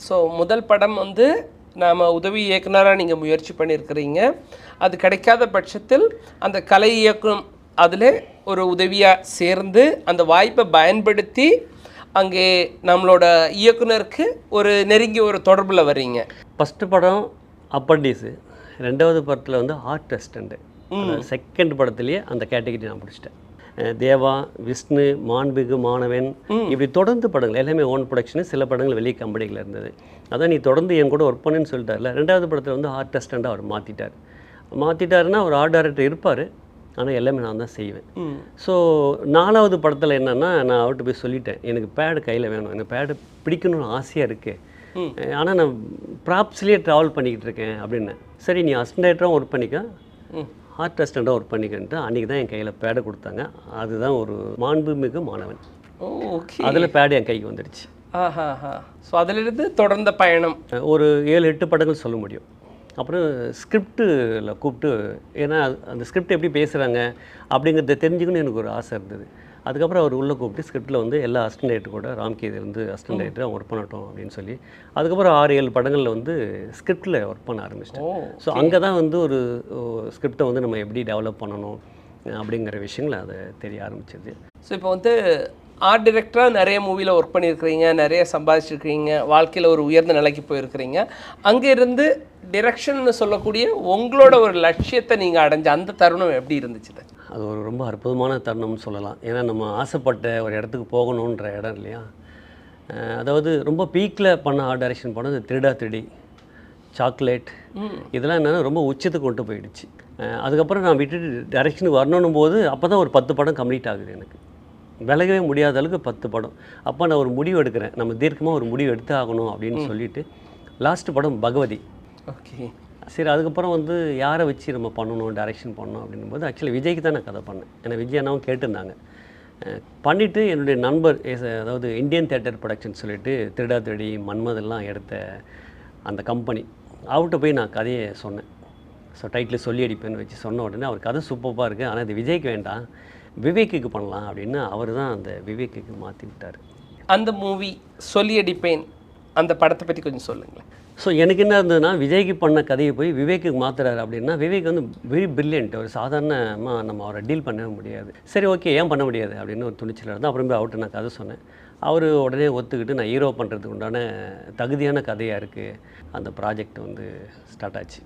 So முதல் படம் வந்து நாம் உதவி இயக்குனராக நீங்கள் முயற்சி பண்ணியிருக்கிறீங்க அது கிடைக்காத பட்சத்தில் அந்த கலை இயக்கம் அதில் ஒரு உதவியாக சேர்ந்து அந்த வாய்ப்பை பயன்படுத்தி அங்கே நம்மளோட இயக்குனருக்கு ஒரு நெருங்கிய ஒரு தொடர்பில் வர்றீங்க. ஃபஸ்ட்டு படம் அப்பண்டிஸு ரெண்டாவது படத்தில் வந்து ஆர்ட் அசிஸ்டண்ட்டு செகண்ட் படத்துலேயே அந்த கேட்டகரி நான் பிடிச்சிட்டேன் தேவா விஷ்ணு மாண்புகு மாணவன் இப்படி தொடர்ந்து படங்கள் எல்லாமே ஓன் ப்ரொடக்ஷனு சில படங்கள் வெளியே கம்பெனியில் இருந்தது. அதான் நீ தொடர்ந்து என் கூட ஒர்க் பண்ணுன்னு சொல்லிட்டார்ல ரெண்டாவது படத்தில் வந்து ஆர்ட் அசிஸ்டண்ட்டாக அவர் மாற்றிட்டார் மாற்றிட்டாருன்னா ஒரு ஆர்ட் டைரக்டர் இருப்பார் ஆனால் எல்லாமே நான் தான் செய்வேன். ஸோ நாலாவது படத்தில் என்னென்னா நான் அவர்கிட்ட போய் சொல்லிட்டேன் எனக்கு பேடு கையில் வேணும் எனக்கு பேடு பிடிக்கணும்னு ஆசையாக இருக்குது ஆனால் நான் ப்ராப்ஸ்லேயே ட்ராவல் பண்ணிக்கிட்டு இருக்கேன் அப்படின்னு சரி நீ அசிஸ்டண்ட்டாகவும் ஒர்க் பண்ணிக்க. ஆர்ட் அசிஸ்டண்ட்டாக ஒர்க் பண்ணிக்கன்ட்டு அன்றைக்கி தான் என் கையில் பேடை கொடுத்தாங்க. அதுதான் ஒரு மாண்புமிகு மாணவன். ஓ ஓகே அதில் பேடு என் கைக்கு வந்துடுச்சு. ஆஹா ஹா ஸோ அதிலிருந்து தொடர்ந்த பயணம். ஒரு ஏழு எட்டு படங்கள் சொல்ல முடியும். அப்புறம் ஸ்கிரிப்டில் கூப்பிட்டு ஏன்னா அந்த ஸ்கிரிப்ட் எப்படி பேசுகிறாங்க அப்படிங்கிறத தெரிஞ்சுக்கணும்னு எனக்கு ஒரு ஆசை இருந்தது. அதுக்கப்புறம் அவர் உள்ளே கூப்பிட்டு ஸ்கிரிப்டில் வந்து எல்லா அசிஸ்டன்ட் கூட ராம்கேது வந்து அசிஸ்டன்ட் ரைட்டர் அவன் ஒர்க் பண்ணட்டும் அப்படின்னு சொல்லி அதுக்கப்புறம் ஆறு ஏழு படங்களில் வந்து ஸ்கிரிப்டில் ஒர்க் பண்ண ஆரம்பிச்சிட்டேன் ஸோ அங்கே தான் வந்து ஒரு ஸ்கிரிப்டை வந்து நம்ம எப்படி டெவலப் பண்ணணும் அப்படிங்கிற விஷயங்கள் அதை தெரிய ஆரம்பிச்சது. ஸோ இப்போ வந்து ஆர்ட் டைரக்டராக நிறைய மூவியில் ஒர்க் பண்ணியிருக்கிறீங்க நிறைய சம்பாதிச்சிருக்கிறீங்க வாழ்க்கையில் ஒரு உயர்ந்த நிலைக்கு போயிருக்கிறீங்க. அங்கேருந்து டிரெக்ஷன்னு சொல்லக்கூடிய உங்களோட ஒரு லட்சியத்தை நீங்கள் அடைஞ்ச அந்த தருணம் எப்படி இருந்துச்சு? அது ஒரு ரொம்ப அற்புதமான தருணம்னு சொல்லலாம். ஏன்னா நம்ம ஆசைப்பட்ட ஒரு இடத்துக்கு போகணுன்ற இடம் இல்லையா? அதாவது ரொம்ப பீக்கில் பண்ண ஆர்ட் டைரக்ஷன் இந்த திருடா திருடி சாக்லேட் இதெல்லாம் என்னென்னா ரொம்ப உச்சத்துக்கு கொண்டு போயிடுச்சு. அதுக்கப்புறம் நான் விட்டுட்டு டைரக்ஷனுக்கு வரணும் போது அப்போ தான் ஒரு பத்து படம் கம்ப்ளீட் ஆகுது எனக்கு. விலகவே முடியாத அளவுக்கு பத்து படம். அப்போ நான் ஒரு முடிவு எடுக்கிறேன். நம்ம தீர்க்கமாக ஒரு முடிவு எடுத்து ஆகணும் அப்படின்னு சொல்லிட்டு லாஸ்ட் படம் பகவதி. ஓகே. சரி அதுக்கப்புறம் வந்து யாரை வச்சு நம்ம பண்ணணும் டைரக்ஷன் பண்ணணும் அப்படின்னும்போது ஆக்சுவலி விஜய்க்கு தான் நான் கதை பண்ணேன். ஏன்னா விஜய் அண்ணாவும் கேட்டிருந்தாங்க. பண்ணிவிட்டு என்னுடைய நண்பர் அதாவது இந்தியன் தேட்டர் ப்ரொடக்ஷன் சொல்லிட்டு திருடா திருடி மன்மதெல்லாம் எடுத்த அந்த கம்பெனி அவர்கிட்ட போய் நான் கதையை சொன்னேன். ஸோ டைட்டில் சொல்லி அடிப்பேன்னு வச்சு சொன்ன உடனே அவர் கதை சூப்பராக இருக்குது ஆனால் இது விஜய்க்கு வேண்டாம் விவேக்குக்கு பண்ணலாம் அப்படின்னு அவர் தான் அந்த விவேக்குக்கு மாற்றி விட்டார். அந்த மூவி சொல்லி அடிப்பேன் அந்த படத்தை பற்றி கொஞ்சம் சொல்லுங்களேன். ஸோ எனக்கு என்ன இருந்ததுன்னா விஜய்க்கு பண்ண கதையை போய் விவேக்குக்கு மாத்துறாரு அப்படின்னா விவேக் வந்து வெரி பிரில்லியன்ட் ஒரு சாதாரணமாக நம்ம அவரை டீல் பண்ணவே முடியாது. சரி ஓகே ஏன் பண்ண முடியாது? அப்படின்னு ஒரு துணிச்சல் இருந்தால் அப்புறம் போய் அவர்கிட்ட நான் கதை சொன்னேன். அவர் உடனே ஒத்துக்கிட்டு நான் ஹீரோ பண்ணுறதுக்கு உண்டான தகுதியான கதையாக இருக்குது அந்த ப்ராஜெக்ட் வந்து ஸ்டார்ட் ஆச்சு.